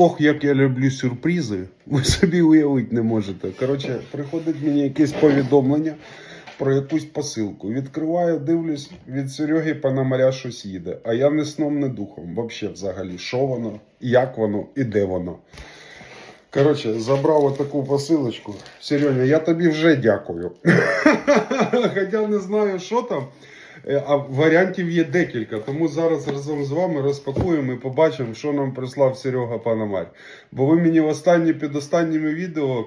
Ох, як я люблю сюрпризи. Ви собі уявити не можете. Коротше, приходить мені якесь повідомлення про якусь посилку. Відкриваю, дивлюсь, від Сереги Пономаря щось їде. А я не сном, не духом. Вообще взагалі, що воно, як воно і де воно. Коротше, забрав отаку посилочку. Сереня, я тобі вже дякую. Хоча не знаю, що там. Е, А варіантів є декілька, тому зараз разом з вами розпакуємо і побачимо, що нам прислав Серега Панамарь. Бо ви мені в останні під останніми відео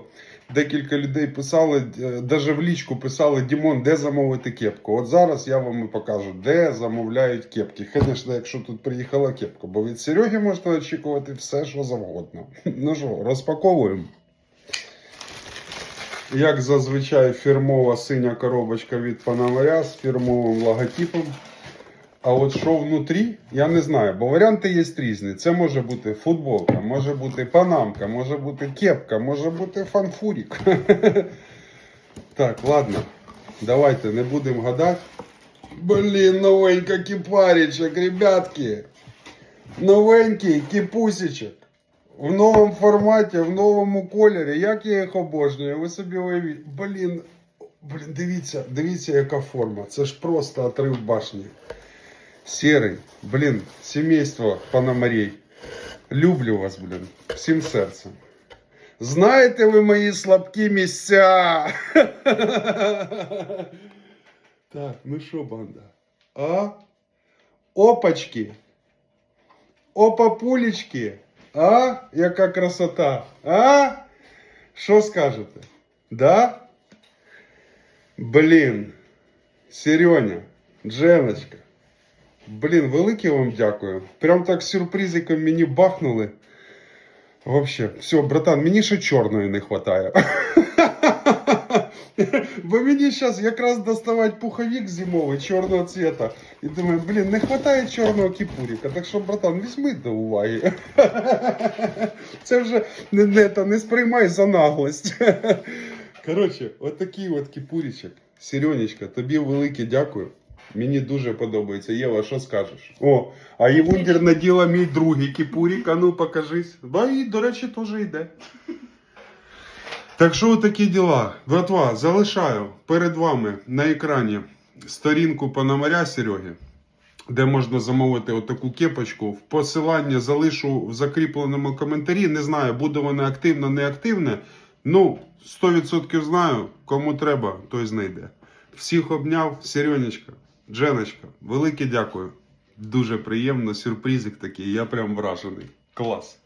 декілька людей писали, навіть в лічку писали Дімон, де замовити кепку. От зараз я вам і покажу, де замовляють кепки. Звісно, якщо тут приїхала кепка, бо від Сереги можна очікувати все, що завгодно. Ну що, розпаковуємо. Як зазвичай, фірмова синя коробочка від Панамаря з фірмовим логотипом. А от що внутрі, я не знаю, бо варіанти є різні. Це може бути футболка, може бути панамка, може бути кепка, може бути фанфурік. Так, ладно, давайте не будемо гадати. Блін, новенька кіпарічок, ребятки. Новенький кіпусічок. В новому форматі, в новому кольорі. Як я їх обожнюю, ви собі уявіть. Блін, блін, дивіться, дивіться, яка форма. Це ж просто отрив башні. Серий, блін, сімейство Пономарей. Люблю вас, блін, всім серцем. Знаєте ви мої слабкі місця? Так, ну що, банда? А? Опачки. Опа-пулечки. А? Яка красота. А? Що скажете? Да? Блін. Сереня, Дженочка. Блін, велике вам дякую. Прям так з сюрпризиком мені бахнули. Вообще, все, братан, мені ще чорної не вистачає. Бо мені зараз якраз доставати пуховик зимовий чорного цвета. І думаю, блін, не вистачає чорного кіпуріка. Так що, братан, візьми до уваги. Це вже не, не, та, не сприймай за наглость. Коротше, от такий от кіпурічок. Сірьонечка, тобі велике дякую. Мені дуже подобається. Єва, що скажеш? О, а Євундір наділа мій другий кіпурік, а ну покажись. Да, і, до речі, теж йде. Так що такі діла. Братва, залишаю перед вами на екрані сторінку Пономаря Сереги, де можна замовити отаку кепочку. Посилання залишу в закріпленому коментарі. Не знаю, буде воно активно, не активне. Ну, 100% знаю, кому треба, той знайде. Всіх обняв, Серенечка, Дженочка, велике дякую. Дуже приємно, сюрпризик такий, я прям вражений. Клас.